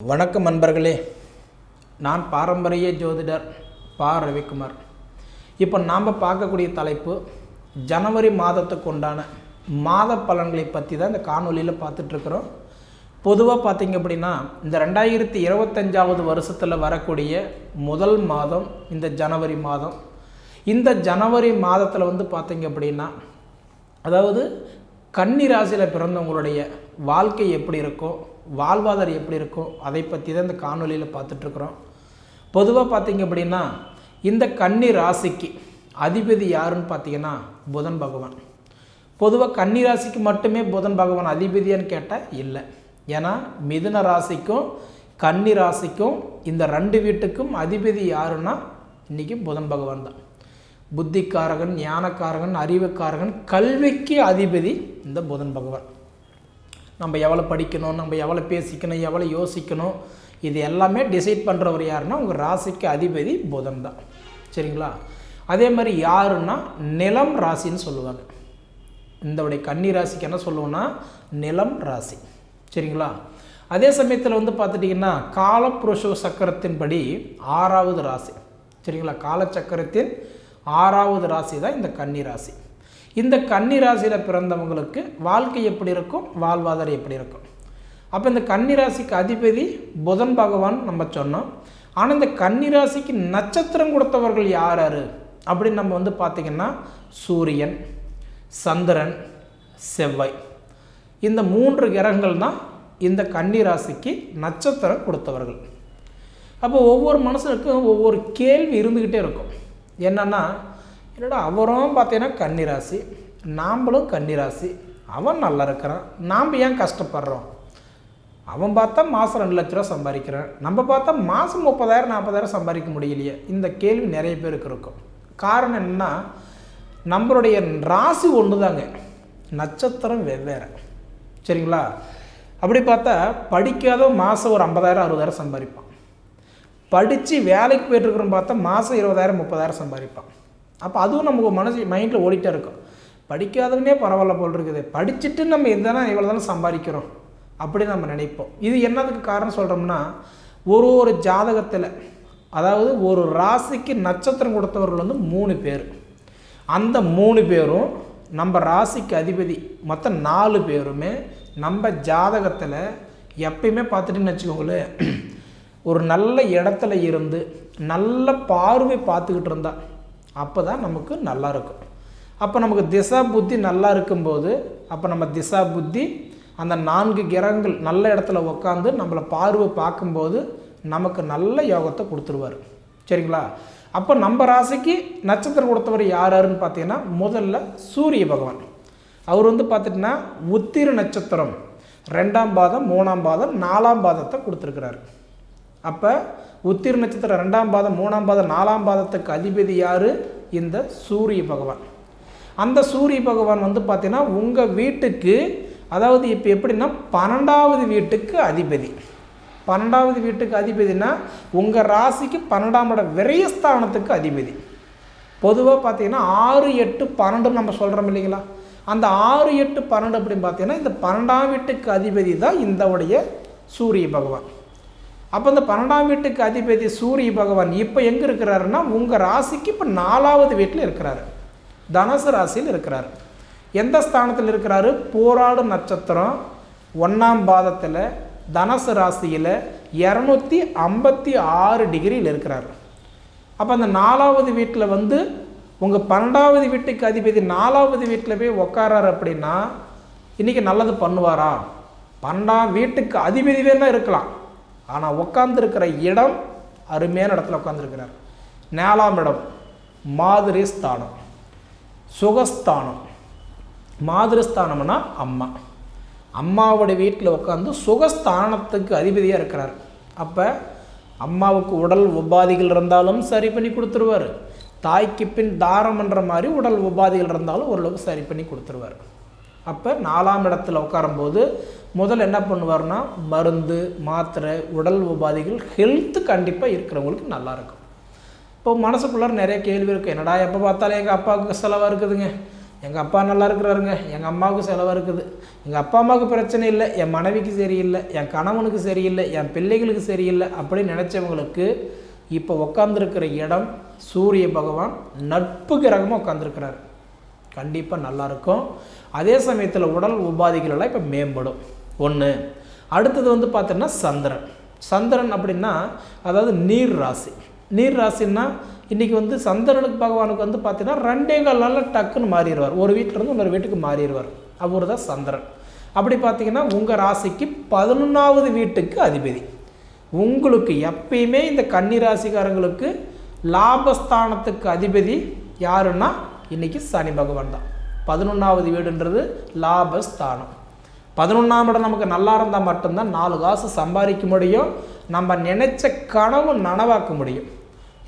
வணக்கம் நண்பர்களே. நான் பாரம்பரிய ஜோதிடர் பா. ரவிக்குமார். இப்போ நாம் பார்க்கக்கூடிய தலைப்பு ஜனவரி மாதத்துக்கு உண்டான மாத பலன்களை பற்றி தான் இந்த காணொலியில் பார்த்துட்ருக்குறோம் பொதுவாக பார்த்திங்க அப்படின்னா இந்த ரெண்டாயிரத்தி இருபத்தஞ்சாவது வருஷத்தில் வரக்கூடிய முதல் மாதம் இந்த ஜனவரி மாதம். இந்த ஜனவரி மாதத்தில் வந்து பார்த்திங்க அப்படின்னா அதாவது கன்னி ராசியில் பிறந்தவங்களுடைய வாழ்க்கை எப்படி இருக்கும் வாழ்வாதாரம் எப்படி இருக்கும்? அதை பற்றி தான் இந்த காணொலியில் பார்த்துட்ருக்குறோம். பொதுவாக பார்த்தீங்க அப்படின்னா இந்த கன்னி ராசிக்கு அதிபதி யாருன்னு பார்த்தீங்கன்னா புதன் பகவான். பொதுவாக கன்னி ராசிக்கு மட்டுமே புதன் பகவான் அதிபதியான்னு கேட்டால் இல்லை. ஏன்னா மிதுன ராசிக்கும் கன்னி ராசிக்கும் இந்த ரெண்டு வீட்டுக்கும் அதிபதி யாருன்னா இன்றைக்கி புதன் பகவான் தான். புத்திக்காரகன் ஞானக்காரகன் அறிவுக்காரகன் கல்விக்கு அதிபதி இந்த புதன் பகவான். நம்ம எவ்வளோ படிக்கணும் நம்ம எவ்வளோ பேசிக்கணும் எவ்வளோ யோசிக்கணும் இது எல்லாமே டிசைட் பண்ணுறவர் யாருன்னா உங்கள் ராசிக்கு அதிபதி புதன் தான். சரிங்களா? அதே மாதிரி யாருன்னா நிலம் ராசின்னு சொல்லுவாங்க. இந்தவுடைய கன்னி ராசிக்கு என்ன சொல்லுவோன்னா நிலம் ராசி. சரிங்களா? அதே சமயத்தில் வந்து பார்த்துட்டிங்கன்னா காலப்புருஷ சக்கரத்தின்படி ஆறாவது ராசி. சரிங்களா? காலச்சக்கரத்தின் ஆறாவது ராசி தான் இந்த கன்னி ராசி. இந்த கன்னிராசியில் பிறந்தவங்களுக்கு வாழ்க்கை எப்படி இருக்கும்? வாழ்வாதாரம் எப்படி இருக்கும்? அப்போ இந்த கன்னிராசிக்கு அதிபதி புதன் பகவான் நம்ம சொன்னோம். ஆனால் இந்த கன்னிராசிக்கு நட்சத்திரம் கொடுத்தவர்கள் யார் யார்? அப்படின்னு நம்ம வந்து பார்த்திங்கன்னா சூரியன் சந்திரன் செவ்வாய். இந்த மூன்று கிரகங்கள் தான் இந்த கன்னிராசிக்கு நட்சத்திரம் கொடுத்தவர்கள். அப்போ ஒவ்வொரு மனுஷனுக்கும் ஒவ்வொரு கேள்வி இருந்துக்கிட்டே இருக்கும். என்னென்னா என்னடா அவரும் பார்த்தீங்கன்னா கன்னிராசி நாம்பளும் கன்னிராசி. அவன் நல்லா இருக்கிறான். நாம் ஏன் கஷ்டப்படுறோம்? அவன் பார்த்தா மாதம் ரெண்டு லட்ச ரூபா சம்பாதிக்கிறான். நம்ம பார்த்தா மாதம் முப்பதாயிரம் நாற்பதாயிரம் சம்பாதிக்க முடியலையே. இந்த கேள்வி நிறைய பேருக்கு இருக்கும். காரணம் என்னன்னா நம்மளுடைய ராசி ஒன்று தாங்க நட்சத்திரம் வெவ்வேறு. சரிங்களா? அப்படி பார்த்தா படிக்காத மாதம் ஒரு ஐம்பதாயிரம் அறுபதாயிரம் சம்பாதிப்பான். படித்து வேலைக்கு போயிட்டுருக்குறோம் பார்த்தா மாதம் இருபதாயிரம் முப்பதாயிரம் சம்பாதிப்பான். அப்போ அதுவும் நமக்கு மனசு மைண்டில் ஓடிட்டே இருக்கும். படிக்காதவனே பரவாயில்ல போல் இருக்குது படிச்சுட்டு நம்ம எதனா இவ்வளோ தானே சம்பாதிக்கிறோம் அப்படி நம்ம நினைப்போம். இது என்னதுக்கு காரணம் சொல்கிறோம்னா ஒரு ஒரு ஜாதகத்தில் அதாவது ஒரு ராசிக்கு நட்சத்திரம் கொடுத்தவர்கள் வந்து மூணு பேர். அந்த மூணு பேரும் நம்ம ராசிக்கு அதிபதி மொத்தம் நாலு பேருமே நம்ம ஜாதகத்தில் எப்பயுமே பார்த்துட்டுன்னு வச்சுக்கோங்களேன் ஒரு நல்ல இடத்துல இருந்து நல்ல பார்வை பார்த்துக்கிட்டு இருந்தா அப்போ தான் நமக்கு நல்லா இருக்கும். அப்போ நமக்கு திசா புத்தி நல்லா இருக்கும்போது அப்போ நம்ம திசா புத்தி அந்த நான்கு கிரகங்கள் நல்ல இடத்துல உட்காந்து நம்மளை பார்வை பார்க்கும்போது நமக்கு நல்ல யோகத்தை கொடுத்துருவார். சரிங்களா? அப்போ நம்ம ராசிக்கு நட்சத்திரம் கொடுத்தவர் யார் யாருன்னு பார்த்தீங்கன்னா முதல்ல சூரிய பகவான். அவர் வந்து பார்த்துட்டிங்கன்னா உத்திர நட்சத்திரம். ரெண்டாம் பாதம் மூணாம் பாதம் நாலாம் பாதத்தை கொடுத்துருக்கிறாரு. அப்போ உத்திர நட்சத்திரம் ரெண்டாம் பாதம் மூணாம் பாதம் நாலாம் பாதத்துக்கு அதிபதி யார்? இந்த சூரிய பகவான். அந்த சூரிய பகவான் வந்து பார்த்தீங்கன்னா உங்கள் வீட்டுக்கு அதாவது இப்போ எப்படின்னா பன்னெண்டாவது வீட்டுக்கு அதிபதி. பன்னெண்டாவது வீட்டுக்கு அதிபதினா உங்கள் ராசிக்கு பன்னெண்டாம் இட விரயஸ்தானத்துக்கு அதிபதி. பொதுவாக பார்த்தீங்கன்னா ஆறு எட்டு பன்னெண்டுன்னு நம்ம சொல்கிறோம் இல்லைங்களா? அந்த ஆறு எட்டு பன்னெண்டு அப்படின்னு பார்த்தீங்கன்னா இந்த பன்னெண்டாம் வீட்டுக்கு அதிபதி தான் இந்த உடைய சூரிய பகவான். அப்போ இந்த பன்னெண்டாம் வீட்டுக்கு அதிபதி சூரிய பகவான் இப்போ எங்கே இருக்கிறாருன்னா உங்கள் ராசிக்கு இப்போ நாலாவது வீட்டில் இருக்கிறாரு. தனுசு ராசியில் இருக்கிறார். எந்த ஸ்தானத்தில் இருக்கிறாரு? போராடு நட்சத்திரம் ஒன்றாம் பாதத்தில் தனுசு ராசியில் இரநூத்தி ஐம்பத்தி ஆறு டிகிரியில் இருக்கிறார். அப்போ அந்த நாலாவது வீட்டில் வந்து உங்கள் பன்னெண்டாவது வீட்டுக்கு அதிபதி நாலாவது வீட்டில் போய் உக்காராரு அப்படின்னா இன்றைக்கி நல்லது பண்ணுவாரா? பன்னெண்டாம் வீட்டுக்கு அதிபதி வேணால் இருக்கலாம். ஆனால் உட்காந்துருக்கிற இடம் அருமையான இடத்துல உட்காந்துருக்கிறார் நேலாம் இடம் மாதிரி ஸ்தானம். சுகஸ்தானம். மாதிரி ஸ்தானம்னா அம்மா. அம்மாவோட வீட்டில் உட்காந்து சுகஸ்தானத்துக்கு அதிபதியாக இருக்கிறார். அப்போ அம்மாவுக்கு உடல் உபாதிகள் இருந்தாலும் சரி பண்ணி கொடுத்துருவார். தாய்க்கு பின் தாரம் மாதிரி உடல் உபாதிகள் இருந்தாலும் ஓரளவுக்கு சரி பண்ணி கொடுத்துருவார். அப்போ நாலாம் இடத்துல உட்காரும்போது முதல்ல என்ன பண்ணுவார்னா மருந்து மாத்திரை உடல் உபாதைகள் ஹெல்த்து கண்டிப்பாக இருக்கிறவங்களுக்கு நல்லாயிருக்கும் இப்போ மனசுக்குள்ளார நிறைய கேள்வி இருக்குது என்னடா எப்போ பார்த்தாலும் எங்கள் அப்பாவுக்கு செலவாக இருக்குதுங்க? எங்கள் அப்பா நல்லா இருக்கிறாருங்க. எங்கள் அம்மாவுக்கு செலவாக இருக்குது. எங்கள் அப்பா அம்மாவுக்கு பிரச்சனை இல்லை. என் மனைவிக்கு சரியில்லை. என் கணவனுக்கு சரியில்லை. என் பிள்ளைகளுக்கு சரியில்லை அப்படின்னு நினச்சவங்களுக்கு இப்போ உக்காந்துருக்கிற இடம் சூரிய பகவான் நட்பு கிரகமாக உட்காந்துருக்கிறார் கண்டிப்பாக நல்லாயிருக்கும் அதே சமயத்தில் உடல் உபாதைகளெல்லாம் இப்போ மேம்படும். ஒன்று அடுத்தது வந்து பார்த்தோன்னா சந்திரன். சந்திரன் அப்படின்னா அதாவது நீர் ராசி. நீர் ராசின்னா இன்றைக்கி வந்து சந்திரனுக்கு பகவானுக்கு வந்து பார்த்தீங்கன்னா ரெண்டே கால் நாளில் டக்குன்னு மாறிடுவார். ஒரு வீட்டிலேருந்து இன்னொரு வீட்டுக்கு மாறிடுவார். அவர் தான் சந்திரன். அப்படி பார்த்தீங்கன்னா உங்கள் ராசிக்கு பதினொன்றாவது வீட்டுக்கு அதிபதி. உங்களுக்கு எப்பயுமே இந்த கன்னி ராசிக்காரங்களுக்கு லாபஸ்தானத்துக்கு அதிபதி யாருன்னா இன்னைக்கு சனி பகவான் தான். பதினொன்றாவது வீடுன்றது லாபஸ்தானம். பதினொன்றாம் இடம் நமக்கு நல்லா இருந்தால் மட்டும்தான் நாலு காசு சம்பாதிக்க முடியும். நம்ம நினைச்ச கனவு நனவாக்க முடியும்.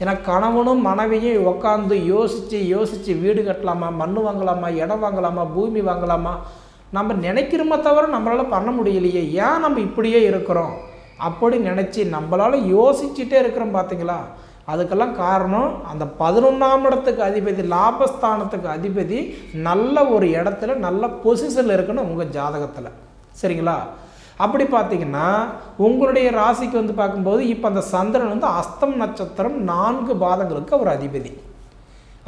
ஏன்னா கணவனும் மனைவியும் உட்காந்து யோசித்து யோசித்து வீடு கட்டலாமா மண் வாங்கலாமா இடம் வாங்கலாமா பூமி வாங்கலாமா நம்ம நினைக்கிறோமே தவிர நம்மளால் பண்ண முடியலையே. ஏன் நம்ம இப்படியே இருக்கிறோம்? அப்படி நினச்சி நம்மளால் யோசிச்சுட்டே இருக்கிறோம் பார்த்தீங்களா அதுக்கெல்லாம் காரணம் அந்த பதினொன்றாம் இடத்துக்கு அதிபதி லாபஸ்தானத்துக்கு அதிபதி நல்ல ஒரு இடத்துல நல்ல பொசிஷனில் இருக்கணும் உங்கள் ஜாதகத்தில். சரிங்களா? அப்படி பார்த்தீங்கன்னா உங்களுடைய ராசிக்கு வந்து பார்க்கும்போது இப்போ அந்த சந்திரன் வந்து அஸ்தம் நட்சத்திரம் நான்கு பாதங்களுக்கு அவர் அதிபதி.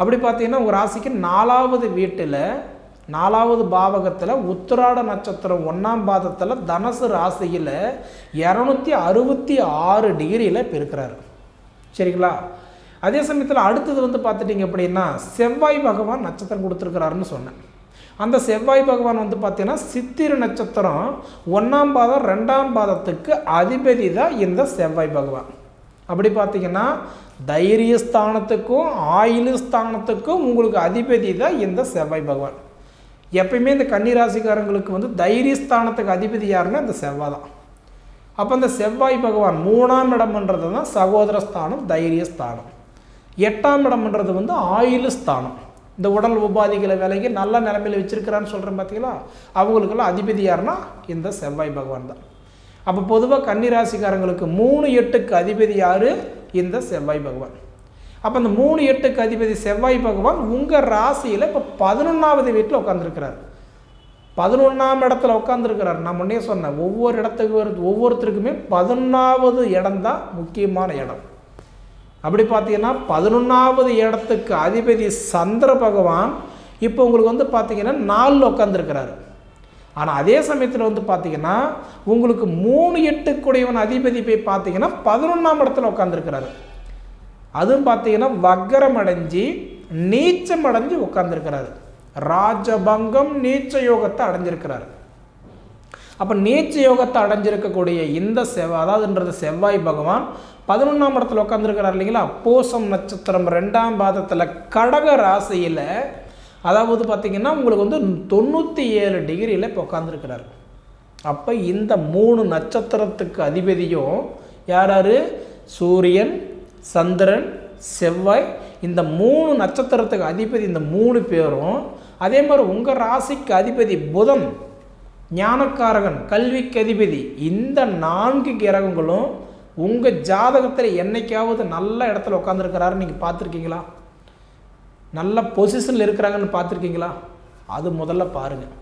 அப்படி பார்த்தீங்கன்னா உங்கள் ராசிக்கு நாலாவது வீட்டில் நாலாவது பாவகத்தில் உத்திராட நட்சத்திரம் ஒன்றாம் பாதத்தில் தனுசு ராசியில் இரநூத்தி அறுபத்தி ஆறு டிகிரியில் இப்போ இருக்கிறாரு சரிங்களா? அதே சமயத்தில் அடுத்தது வந்து பார்த்துட்டிங்க அப்படின்னா செவ்வாய் பகவான் நட்சத்திரம் கொடுத்துருக்கிறாருன்னு சொன்னேன். அந்த செவ்வாய் பகவான் வந்து பார்த்தீங்கன்னா சித்திர நட்சத்திரம் ஒன்றாம் பாதம் ரெண்டாம் பாதத்துக்கு அதிபதி தான் இந்த செவ்வாய் பகவான். அப்படி பார்த்தீங்கன்னா தைரிய ஸ்தானத்துக்கும் ஆயுள் ஸ்தானத்துக்கும் உங்களுக்கு அதிபதி தான் இந்த செவ்வாய் பகவான். எப்பயுமே இந்த கன்னிராசிக்காரங்களுக்கு வந்து தைரிய ஸ்தானத்துக்கு அதிபதி யாருன்னா இந்த செவ்வாய் தான். அப்போ இந்த செவ்வாய் பகவான் மூணாம் இடம்ன்றது தான் சகோதர ஸ்தானம் தைரிய ஸ்தானம். எட்டாம் இடம்ன்றது வந்து ஆயுள் ஸ்தானம். இந்த உடல் உபாதிகளை விலகி நல்ல நிலைமையில் வச்சிருக்கிறான்னு சொல்கிறேன் பார்த்தீங்களா அவங்களுக்கெல்லாம் அதிபதி யாருன்னா இந்த செவ்வாய் பகவான் தான். அப்போ பொதுவாக கன்னிராசிக்காரங்களுக்கு மூணு எட்டுக்கு அதிபதி யார்? இந்த செவ்வாய் பகவான். அப்போ இந்த மூணு எட்டுக்கு அதிபதி செவ்வாய் பகவான் உங்கள் ராசியில் இப்போ பதினொன்றாவது வீட்டில் உட்காந்துருக்கிறார் பதினொன்றாம் இடத்துல உட்காந்துருக்கிறார் நான் முன்னே சொன்னேன் ஒவ்வொரு இடத்துக்கு ஒவ்வொருத்தருக்குமே பதினொன்றாவது இடம் தான் முக்கியமான இடம். அப்படி பார்த்தீங்கன்னா பதினொன்றாவது இடத்துக்கு அதிபதி சந்திர பகவான் இப்போ உங்களுக்கு வந்து பார்த்தீங்கன்னா நாலில் உட்காந்துருக்கிறாரு ஆனால் அதே சமயத்தில் வந்து பார்த்தீங்கன்னா உங்களுக்கு மூணு எட்டுக்குடையவன் அதிபதி போய் பார்த்தீங்கன்னா பதினொன்றாம் இடத்துல உட்காந்துருக்கிறாரு அதுவும் பார்த்தீங்கன்னா வக்கரம் அடைஞ்சி நீச்சம் அடைஞ்சு உட்காந்துருக்கிறாரு ராஜபங்கம் நீச்ச யோகத்தை அடைஞ்சிருக்கிறாரு. அப்போ நீச்ச யோகத்தை அடைஞ்சிருக்கக்கூடிய இந்த செவ்வாய் அதாவதுன்றது செவ்வாய் பகவான் பதினொன்றாம் இடத்துல உட்காந்துருக்கிறார் இல்லைங்களா? பூசம் நட்சத்திரம் ரெண்டாம் பாதத்தில் கடக ராசியில் அதாவது பார்த்திங்கன்னா உங்களுக்கு வந்து தொண்ணூற்றி ஏழு டிகிரியில் இப்போ உட்காந்துருக்கிறார் அப்போ இந்த மூணு நட்சத்திரத்துக்கு அதிபதியும் யார் யார் சூரியன் சந்திரன் செவ்வாய். இந்த மூணு நட்சத்திரத்துக்கு அதிபதி இந்த மூணு பேரும் அதே மாதிரி உங்கள் ராசிக்கு அதிபதி புதன் ஞானக்காரகன் கல்விக்கு அதிபதி இந்த நான்கு கிரகங்களும் உங்கள் ஜாதகத்தில் என்னைக்காவது நல்ல இடத்துல உட்காந்துருக்கிறாரு நீங்கள் பார்த்துருக்கீங்களா? நல்ல பொசிஷனில் இருக்கிறாங்கன்னு பார்த்துருக்கீங்களா? அது முதல்ல பாருங்கள்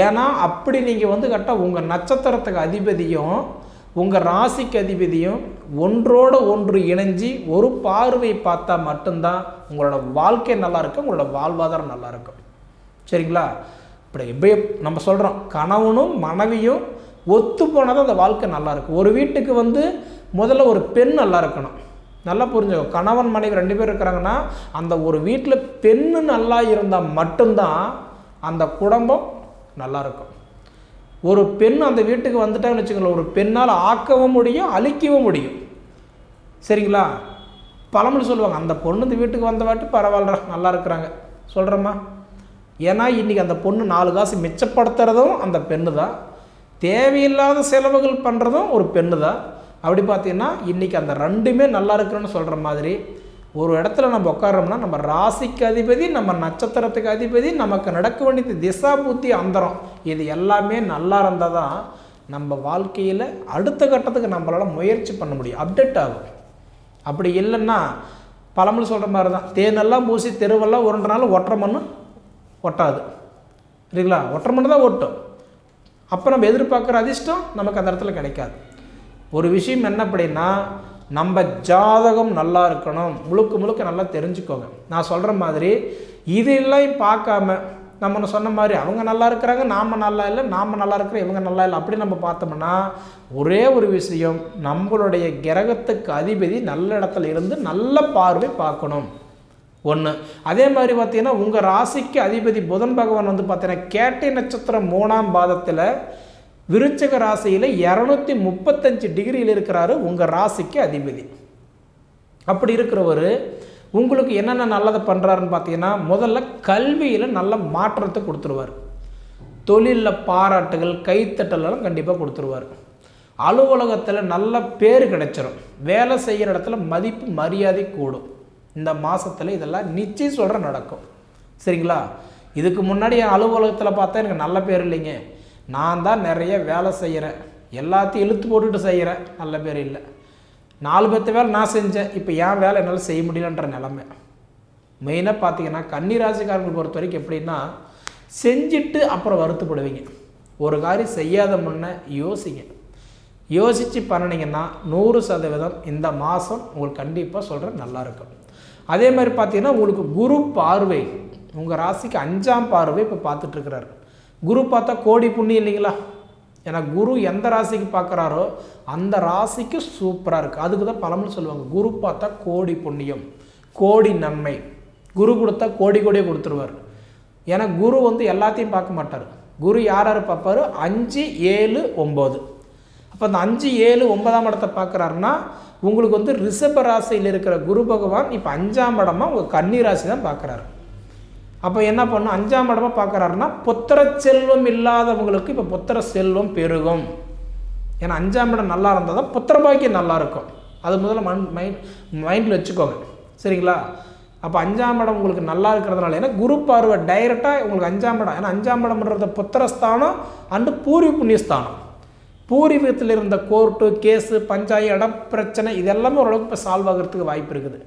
ஏன்னா அப்படி நீங்கள் வந்து கரெக்டாக உங்கள் நட்சத்திரத்துக்கு அதிபதியும் உங்கள் ராசிக்கு அதிபதியும் ஒன்றோடு ஒன்று இணைஞ்சி ஒரு பார்வை பார்த்தா மட்டும்தான் உங்களோட வாழ்க்கை நல்லாயிருக்கும் உங்களோட வாழ்வாதாரம் நல்லாயிருக்கும் சரிங்களா? இப்படி எப்படி நம்ம சொல்கிறோம் கணவனும் மனைவியும் ஒத்து போனால் தான் அந்த வாழ்க்கை நல்லாயிருக்கும் ஒரு வீட்டுக்கு வந்து முதல்ல ஒரு பெண் நல்லா இருக்கணும். நல்லா புரிஞ்சுக்கோ. கணவன் மனைவி ரெண்டு பேர் இருக்கிறாங்கன்னா அந்த ஒரு வீட்டில் பெண்ணு நல்லா இருந்தால் மட்டும்தான் அந்த குடும்பம் நல்லாயிருக்கும் ஒரு பெண் அந்த வீட்டுக்கு வந்துட்டாங்கன்னு வச்சுக்கோங்களேன். ஒரு பெண்ணால் ஆக்கவும் முடியும் அழிக்கவும் முடியும். சரிங்களா? பழமொழி சொல்லுவாங்க அந்த பொண்ணு இந்த வீட்டுக்கு வந்த வாட்டி பரவாயில்ல நல்லா இருக்கிறாங்க. சொல்கிறேம்மா ஏன்னா இன்றைக்கி அந்த பொண்ணு நாலு காசு மிச்சப்படுத்துறதும் அந்த பெண்ணு தான் தேவையில்லாத செலவுகள் பண்ணுறதும் ஒரு பெண்ணு தான் அப்படி பார்த்தீங்கன்னா இன்றைக்கி அந்த ரெண்டுமே நல்லா இருக்குன்னு சொல்கிற மாதிரி ஒரு இடத்துல நம்ம உட்காரோம்னா நம்ம ராசிக்கு அதிபதி நம்ம நட்சத்திரத்துக்கு அதிபதி நமக்கு நடக்க வேண்டியது திசா புத்தி அந்தரம். இது எல்லாமே நல்லா இருந்தால் தான் நம்ம வாழ்க்கையில் அடுத்த கட்டத்துக்கு நம்மளால் முயற்சி பண்ண முடியும். அப்டேட் ஆகும். அப்படி இல்லைன்னா பழமொழி சொல்கிற மாதிரி தான் தேனெல்லாம் பூசி தெருவெல்லாம் உருண்டனாலும் ஒற்றை மண்ணு ஒட்டாது. சரிங்களா? ஒட்டுற மட்டும் தான் ஒட்டும். அப்போ நம்ம எதிர்பார்க்குற அதிர்ஷ்டம் நமக்கு அந்த இடத்துல கிடைக்காது. ஒரு விஷயம் என்ன அப்படின்னா நம்ம ஜாதகம் நல்லா இருக்கணும். முழுக்க முழுக்க நல்லா தெரிஞ்சுக்கோங்க. நான் சொல்கிற மாதிரி இதெல்லாம் பார்க்காம நம்ம சொன்ன மாதிரி அவங்க நல்லா இருக்கிறாங்க நாம் நல்லா இல்லை நாம் நல்லா இருக்கிறோம் இவங்க நல்லா இல்லை அப்படி நம்ம பார்த்தோம்னா ஒரே ஒரு விஷயம் நம்மளுடைய கிரகத்துக்கு அதிபதி நல்ல இடத்துல இருந்து நல்ல பார்வை பார்க்கணும். ஒன்று அதே மாதிரி பார்த்தீங்கன்னா உங்கள் ராசிக்கு அதிபதி புதன் பகவான் வந்து பார்த்தீங்கன்னா கேட்டை நட்சத்திரம் மூணாம் பாதத்தில் விருச்சக ராசியில் இரநூத்தி முப்பத்தஞ்சு டிகிரியில் இருக்கிறாரு உங்கள் ராசிக்கு அதிபதி. அப்படி இருக்கிறவர் உங்களுக்கு என்னென்ன நல்லதை பண்ணுறாருன்னு பார்த்தீங்கன்னா முதல்ல கல்வியில் நல்ல மாற்றத்தை கொடுத்துருவார். தொழிலில் பாராட்டுகள் கைத்தட்டலாம் கண்டிப்பாக கொடுத்துருவார். அலுவலகத்தில் நல்ல பேர் கிடைச்சிரும். வேலை செய்கிற இடத்துல மதிப்பு மரியாதை கூடும். இந்த மாதத்தில் இதெல்லாம் நிச்சயம் சொல்கிற நடக்கும். சரிங்களா? இதுக்கு முன்னாடி என் அலுவலகத்தில் பார்த்தா எனக்கு நல்ல பேர் இல்லைங்க. நான் தான் நிறைய வேலை செய்கிறேன் எல்லாத்தையும் இழுத்து போட்டுட்டு செய்கிறேன் நல்ல பேர் இல்லை. நாலு பத்து வேலை நான் செஞ்சேன். இப்போ என் வேலை என்னால் செய்ய முடியலன்ற நிலமை. மெயினாக பார்த்தீங்கன்னா கன்னிராசிக்காரங்களை பொறுத்த வரைக்கும் எப்படின்னா செஞ்சுட்டு அப்புறம் வருத்தப்படுவீங்க. ஒரு காரியம் செய்யாத முன்னே யோசிங்க. யோசித்து பண்ணினீங்கன்னா நூறு சதவீதம் இந்த மாதம் உங்களுக்கு கண்டிப்பாக சொல்கிறேன் நல்லாயிருக்கும் அதே மாதிரி பார்த்தீங்கன்னா உங்களுக்கு குரு பார்வை உங்கள் ராசிக்கு அஞ்சாம் பார்வை இப்போ பார்த்துட்ருக்கிறாரு. குரு பார்த்தா கோடி புண்ணி இல்லைங்களா? ஏன்னா குரு எந்த ராசிக்கு பார்க்குறாரோ அந்த ராசிக்கு சூப்பராக இருக்குது அதுக்கு தான் பலமும் சொல்லுவாங்க. குரு பார்த்தா கோடி புண்ணியம் கோடி நன்மை. குரு கொடுத்தா கோடி கோடியே கொடுத்துருவார். ஏன்னா குரு வந்து எல்லாத்தையும் பார்க்க மாட்டார். குரு யார் யார் பார்ப்பாரு? அஞ்சு ஏழு ஒம்பது. அப்போ அந்த அஞ்சு ஏழு ஒன்பதாம் இடத்தை பார்க்குறாருன்னா உங்களுக்கு வந்து ரிஷப ராசியில் இருக்கிற குரு பகவான் இப்போ அஞ்சாம் இடமா உங்கள் கன்னி ராசி தான் பார்க்குறாரு. அப்போ என்ன பண்ணும் அஞ்சாம் இடமா பார்க்குறாருன்னா புத்திர செல்வம் இல்லாதவங்களுக்கு இப்போ புத்திர செல்வம் பெருகும். ஏன்னா அஞ்சாம் இடம் நல்லா இருந்தால் தான் புத்திர பாக்கியம் நல்லா இருக்கும். அது முதல்ல மண் மைண்ட் மைண்டில் வச்சுக்கோங்க. சரிங்களா? அப்போ அஞ்சாம் இடம் உங்களுக்கு நல்லா இருக்கிறதுனால ஏன்னா குரு பார்வை டைரெக்டாக உங்களுக்கு அஞ்சாம் இடம் ஏன்னா அஞ்சாம் இடம்ன்றது புத்திரஸ்தானம் அண்டு பூர்வி புண்ணியஸ்தானம். பூர்வீகத்தில் இருந்த கோர்ட்டு கேஸு பஞ்சாய இடம் பிரச்சனை இதெல்லாமே ஓரளவுக்கு இப்போ சால்வ் ஆகிறதுக்கு வாய்ப்பு இருக்குது.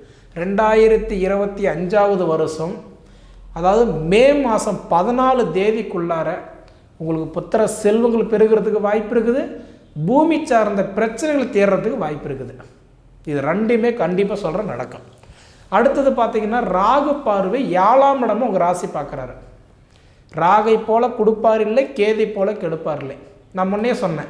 ரெண்டாயிரத்தி இருபத்தி அஞ்சாவது வருஷம் அதாவது மே மாதம் பதினாலு தேதிக்குள்ளார உங்களுக்கு புத்திர செல்வங்கள் பெருகிறதுக்கு வாய்ப்பு இருக்குது. பூமி சார்ந்த பிரச்சனைகள் தேர்றதுக்கு வாய்ப்பு இருக்குது. இது ரெண்டுமே கண்டிப்பாக சொல்கிற நடக்கும். அடுத்தது பார்த்தீங்கன்னா ராகு பார்வை ஏழாம் இடமும் உங்கள் ராசி பார்க்குறாரு ராகை போல் கொடுப்பார் இல்லை கேதை போல் கெடுப்பார் இல்லை. நான் முன்னே சொன்னேன்.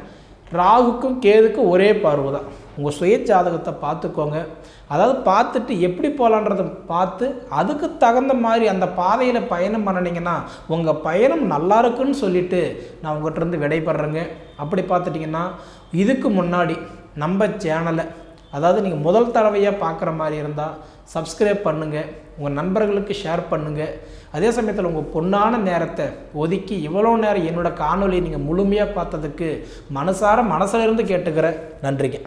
ராகுக்கும் கேதுக்கும் ஒரே பார்வை தான் உங்கள் சுய ஜாதகத்தை பார்த்துக்கோங்க. அதாவது பார்த்துட்டு எப்படி போகலான்றத பார்த்து அதுக்கு தகுந்த மாதிரி அந்த பாதையில் பயணம் பண்ணினீங்கன்னா உங்கள் பயணம் நல்லா இருக்குன்னு சொல்லிவிட்டு நான் உங்கள்கிட்ட இருந்து அப்படி பார்த்துட்டிங்கன்னா இதுக்கு முன்னாடி நம்ம சேனலை அதாவது நீங்கள் முதல் தடவையாக பார்க்குற மாதிரி இருந்தால் சப்ஸ்கிரைப் பண்ணுங்கள் உங்கள் நண்பர்களுக்கு ஷேர் பண்ணுங்கள் அதே சமயத்தில் உங்கள் பொண்ணான நேரத்தை ஒதுக்கி இவ்வளோ நேரம் என்னோடய காணொலியை நீங்கள் முழுமையாக பார்த்ததுக்கு மனசார மனசிலிருந்து கேட்டுக்கிறேன் நன்றிங்க.